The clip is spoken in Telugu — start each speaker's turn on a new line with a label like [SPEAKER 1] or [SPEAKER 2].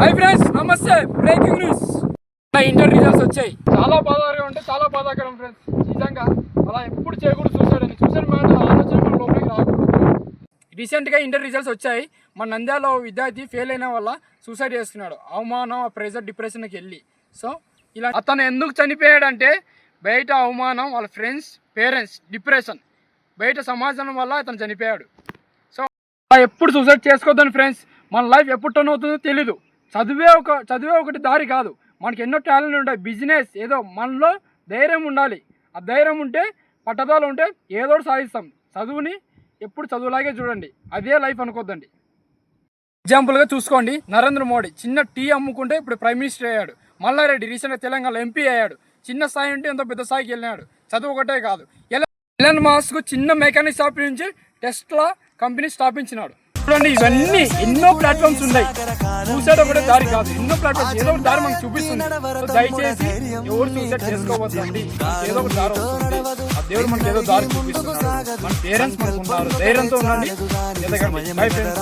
[SPEAKER 1] హాయ్ ఫ్రెండ్స్ నమస్తే. Breaking news. ఇంటర్ రిజల్ట్స్ వచ్చాయి. చాలా బాధాకరంగా ఉంటే చాలా బాధాకరం ఫ్రెండ్స్. నిజంగా అలా ఎప్పుడు చేయకూడదు అని సూసైడ్ మాట ఆలోచన మన లోపలికి రాకూడదు. రీసెంట్గా ఇంటర్ రిజల్ట్స్ వచ్చాయి. మన నంద్యాలలో ఓ విద్యార్థి ఫెయిల్ అయిన వల్ల సూసైడ్ చేస్తున్నాడు. అవమానం ఆ ప్రెజర్ డిప్రెషన్కి వెళ్ళి. సో ఇలా అతను ఎందుకు చనిపోయాడంటే బయట అవమానం వాళ్ళ ఫ్రెండ్స్ పేరెంట్స్ డిప్రెషన్ బయట సమాజం వల్ల అతను చనిపోయాడు. సో అలా ఎప్పుడు సూసైడ్ చేసుకోవద్దని ఫ్రెండ్స్ మన లైఫ్ ఎప్పుడు టర్న్ అవుతుందో తెలీదు. చదివే ఒక చదివే ఒకటి దారి కాదు. మనకి ఎన్నో టాలెంట్ ఉంటాయి. బిజినెస్ ఏదో మనలో ధైర్యం ఉండాలి. ఆ ధైర్యం ఉంటే పట్టదాలు ఉంటే ఏదో సాధిస్తాం. చదువుని ఎప్పుడు చదువులాగే చూడండి. అదే లైఫ్ అనుకోద్దండి. ఎగ్జాంపుల్గా చూసుకోండి. నరేంద్ర మోడీ చిన్న టీ అమ్ముకుంటే ఇప్పుడు ప్రైమ్ మినిస్టర్ అయ్యాడు. మల్లారెడ్డి రీసెంట్గా తెలంగాణలో ఎంపీ అయ్యాడు. చిన్న స్థాయి ఉంటే ఎంతో పెద్ద స్థాయికి వెళ్ళినాడు. చదువు ఒకటే కాదు. ఎల- ఎలన్ మాస్క్ చిన్న మెకానిక్ షాప్ నుంచి టెస్ట్లా కంపెనీ స్థాపించినాడు. చూడండి ఇవన్నీ ఎన్నో ప్లాట్ఫామ్స్ ఉన్నాయి. సూసైడ్ కూడా దారి కాదు. ఎన్నో ప్లాట్ఫామ్స్ ఏదో ఒక దారి మనకు చూపిస్తుంది. దయచేసి ఎవరు సూసైడ్ చేసుకోవద్దండి. ఏదో ఒక దారి వస్తుంది. ఆ దేవుడు మనకి ఏదో దారి చూపిస్తున్నాడు. మన పేరెంట్స్ మనకు ఉన్నారు. ధైర్యంతో ఉండండి. ఎదగండి. Bye friends